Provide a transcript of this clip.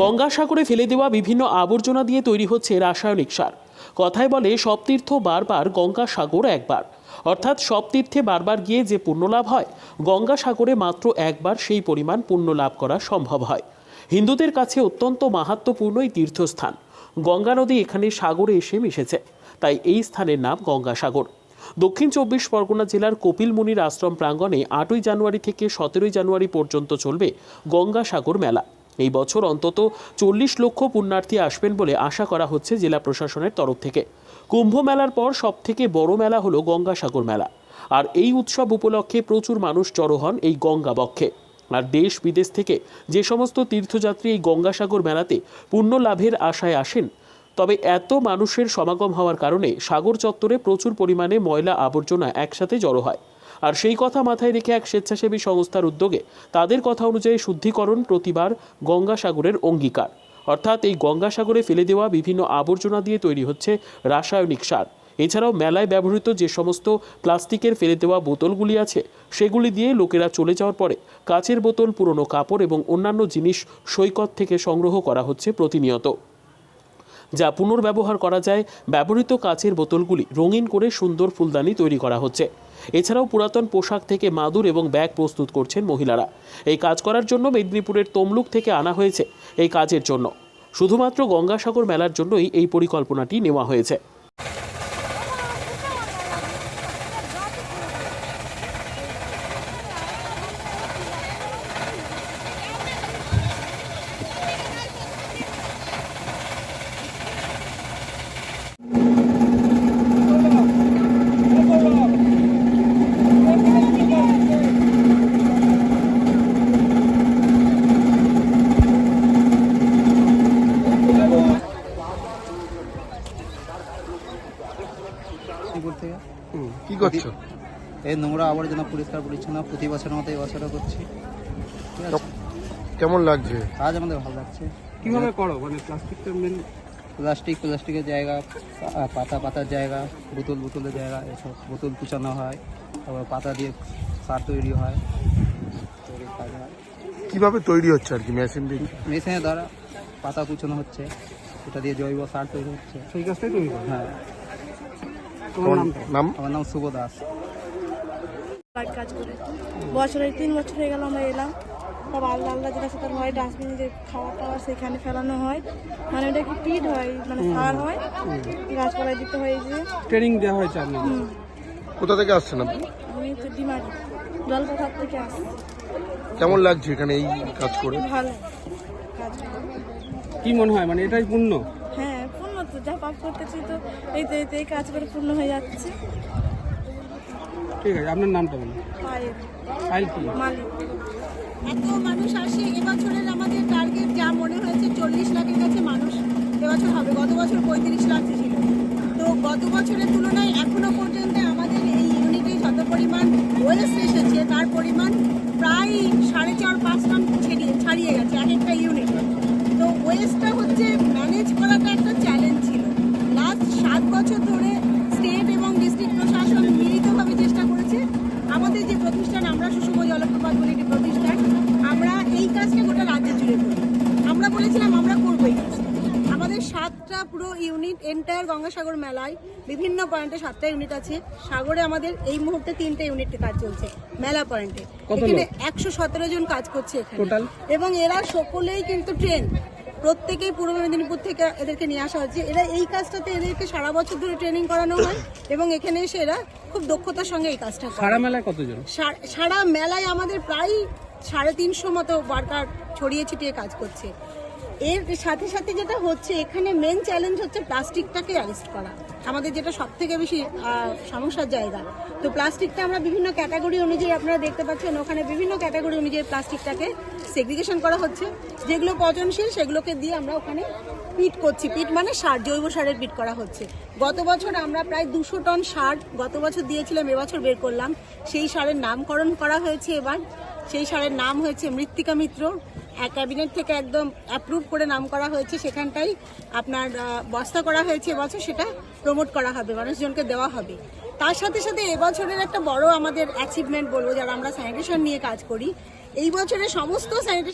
গঙ্গাসাগরে ফেলে দেওয়া বিভিন্ন আবর্জনা দিয়ে তৈরি হচ্ছে রাসায়নিক সার। কথায় বলে, সব তীর্থ বারবার গঙ্গাসাগর একবার। অর্থাৎ সব তীর্থে বারবার গিয়ে যে পুণ্য লাভ হয়, গঙ্গাসাগরে মাত্র একবার সেই পরিমাণ পুণ্য লাভ করা সম্ভব হয়। হিন্দুদের কাছে অত্যন্ত মাহাত্ম্যপূর্ণ এই তীর্থস্থান। গঙ্গা নদী এখানে সাগরে এসে মিশেছে। তাই এই স্থানের নাম গঙ্গাসাগর। দক্ষিণ চব্বিশ পরগনা জেলার কপিলমুনির আশ্রম প্রাঙ্গণে আটই জানুয়ারি থেকে সতেরোই জানুয়ারি পর্যন্ত চলবে গঙ্গাসাগর মেলা। এই বছর অন্তত চল্লিশ লক্ষ পুণ্যার্থী আসবেন বলে আশা করা হচ্ছে জেলা প্রশাসনের তরফ থেকে। কুম্ভ মেলার পর সবথেকে বড় মেলা হলো গঙ্গাসাগর মেলা। আর এই উৎসব উপলক্ষে প্রচুর মানুষ জড়ো হন এই গঙ্গা বক্ষে। আর দেশ বিদেশ থেকে যে সমস্ত তীর্থযাত্রী এই গঙ্গাসাগর মেলাতে পুণ্য লাভের আশায় আসেন, তবে এত মানুষের সমাগম হওয়ার কারণে সাগর চত্বরে প্রচুর পরিমাণে ময়লা আবর্জনা একসাথে জড়ো হয়। আর সেই কথা মাথায় রেখে এক স্বেচ্ছাসেবী সংস্থার উদ্যোগে তাদের কথা অনুযায়ী শুদ্ধিকরণ প্রতিবার গঙ্গাসাগরের অঙ্গীকার। অর্থাৎ এই গঙ্গাসাগরে ফেলে দেওয়া বিভিন্ন আবর্জনা দিয়ে তৈরি হচ্ছে রাসায়নিক সার। এছাড়াও মেলায় ব্যবহৃত যে সমস্ত প্লাস্টিকের ফেলে দেওয়া বোতলগুলি আছে, সেগুলি দিয়ে লোকেরা চলে যাওয়ার পরে কাচের বোতল, পুরনো কাপড় এবং অন্যান্য জিনিস সৈকত থেকে সংগ্রহ করা হচ্ছে প্রতিনিয়ত। যা পুনর্ব্যবহার করা যায়, ব্যবহৃত কাচের বোতলগুলি রঙিন করে সুন্দর ফুলদানি তৈরি করা হচ্ছে। এছাড়াও পুরাতন পোশাক থেকে মাদুর এবং ব্যাগ প্রস্তুত করছেন মহিলারা। এই কাজ করার জন্য মেদিনীপুরের তমলুক থেকে আনা হয়েছে এই কাজের জন্য। শুধুমাত্র গঙ্গাসাগর মেলার জন্যই এই পরিকল্পনাটি নেওয়া হয়েছে মেদিনীপুর থেকে কি করছ? এই নোংরা আবর্জনা পরিষ্কার পরিচ্ছন্ন প্রতি বছরের মতো এই বছরও করছি। ঠিক আছে? কেমন লাগছে? আজ আমাদের ভালো লাগছে। কীভাবে করো? মানে প্লাস্টিকটা মেন প্লাস্টিক প্লাস্টিকের জায়গা পাতা পাতার জায়গা বোতল বোতলের জায়গা এসব বোতল কুচানো হয়। তারপর পাতা দিয়ে সার তৈরি হয়। তৈরি কাজ হয়। কীভাবে তৈরি হচ্ছে আর কি মেশিন দিয়ে? মেশিনের দ্বারা পাতা কুচানো হচ্ছে। এটা দিয়ে জৈব সার তৈরি হচ্ছে। সেই কাজটাই তৈরি হ্যাঁ। তোমার নাম? আমার নাম শুভ দাস। কাজ কাজ করে। বছরে তিন বছর হয়ে গেল আমরা এলাম। সব আলাদা আলাদা যেটা সেটা হয় ডাস্টবিনে যে টাবার সেখানে ফেলানো হয়। মানে ওটা কি হয়? মানে সার হয়? গাছপালায় দিতে হয় যে। ট্রেনিং দেওয়া হয়েছে কোথা থেকে আসছেন আপনি? আমি তো ডিমারি জলপাথার থেকে আসি কেমন লাগছে এখানে এই কাজ করে? ভালো। কাজ করে। কি মনে হয়? মানে এটাই পূর্ণ তো যা পাপ করতেছি তো এই তো এই তো এই কাজ করে পূর্ণ হয়ে যাচ্ছে। ঠিক আছে আপনার নামটা বলুন। ফাইল কি? মালিক। এত মানুষ আসে এবছরের আমাদের টার্গেট যা মনে হয়েছে চল্লিশ লাখের কাছে মানুষ এবছর হবে। গত বছর পঁয়ত্রিশ লাখ ছিল। তো গত বছরের তুলনায় এখনও পর্যন্ত আমাদের এই ইউনিটে যত পরিমাণ ওয়েস্ট এসেছে তার পরিমাণ প্রায় সাড়ে চার পাঁচ টন ছেড়িয়ে ছাড়িয়ে গেছে এক একটা ইউনিটে তো ওয়েস্টটা হচ্ছে ম্যানেজ করাটা একটা চ্যালেঞ্জ ছিল লাস্ট সাত বছর ধরে স্টেট এবং ডিস্ট্রিক্ট প্রশাসন মিলিতভাবে চেষ্টা করেছে। আমাদের যে প্রতিষ্ঠান আমরা সুষম জলপ্রপাত বলে একটি প্রতিষ্ঠান আমরা এই কাজটা গোটা রাজ্য জুড়ে করি। আমরা বলেছিলাম আমরা করব এই আমাদের সাতটা পুরো ইউনিট এন্টায়ার গঙ্গাসাগর মেলায় বিভিন্ন পয়েন্টে সাতটা ইউনিট আছে। সাগরে আমাদের এই মুহূর্তে তিনটে ইউনিটে কাজ চলছে মেলা পয়েন্টে এখানে একশো সতেরো জন কাজ করছে এখানে। এবং এরা সকলেই কিন্তু ট্রেন প্রত্যেকেই পূর্ব মেদিনীপুর থেকে এদেরকে নিয়ে আসা হচ্ছে এরা এই কাজটাতে এদেরকে সারা বছর ধরে ট্রেনিং করানো হয় এবং এখানে এসে এরা খুব দক্ষতার সঙ্গে এই কাজটা সারা মেলায় কতজন? সারা মেলায় আমাদের প্রায় সাড়ে তিনশো মতো ওয়ার্কার ছড়িয়ে ছিটিয়ে কাজ করছে। এর সাথে সাথে যেটা হচ্ছে, এখানে মেন চ্যালেঞ্জ হচ্ছে প্লাস্টিকটাকে অ্যারেস্ট করা। আমাদের যেটা সব থেকে বেশি সমস্যার জায়গা। তো প্লাস্টিকটা আমরা বিভিন্ন ক্যাটাগরি অনুযায়ী আপনারা দেখতে পাচ্ছেন, ওখানে বিভিন্ন ক্যাটাগরি অনুযায়ী প্লাস্টিকটাকে সেগ্রিগেশন করা হচ্ছে। যেগুলো পচনশীল, সেগুলোকে দিয়ে আমরা ওখানে পিট করছি। পিট মানে সার, জৈব সারের পিট করা হচ্ছে। গত বছর আমরা প্রায় দুশো টন সার গত বছর দিয়েছিলাম, এবছর বের করলাম। সেই সারের নামকরণ করা হয়েছে এবার। সেই সারের নাম হয়েছে মৃত্তিকা মিত্র। ক্যাবিনেট থেকে একদম অ্যাপ্রুভ করে নাম করা হয়েছে সেখানটাই আপনার বস্তা করা হয়েছে এবছর, সেটা প্রমোট করা হবে, মানুষজনকে দেওয়া হবে। তার সাথে সাথে এবছরের একটা বড় আমাদের অ্যাচিভমেন্ট বলব, যারা আমরা স্যানিটেশন নিয়ে কাজ করি, এই বছরে সমস্ত স্যানিটেশন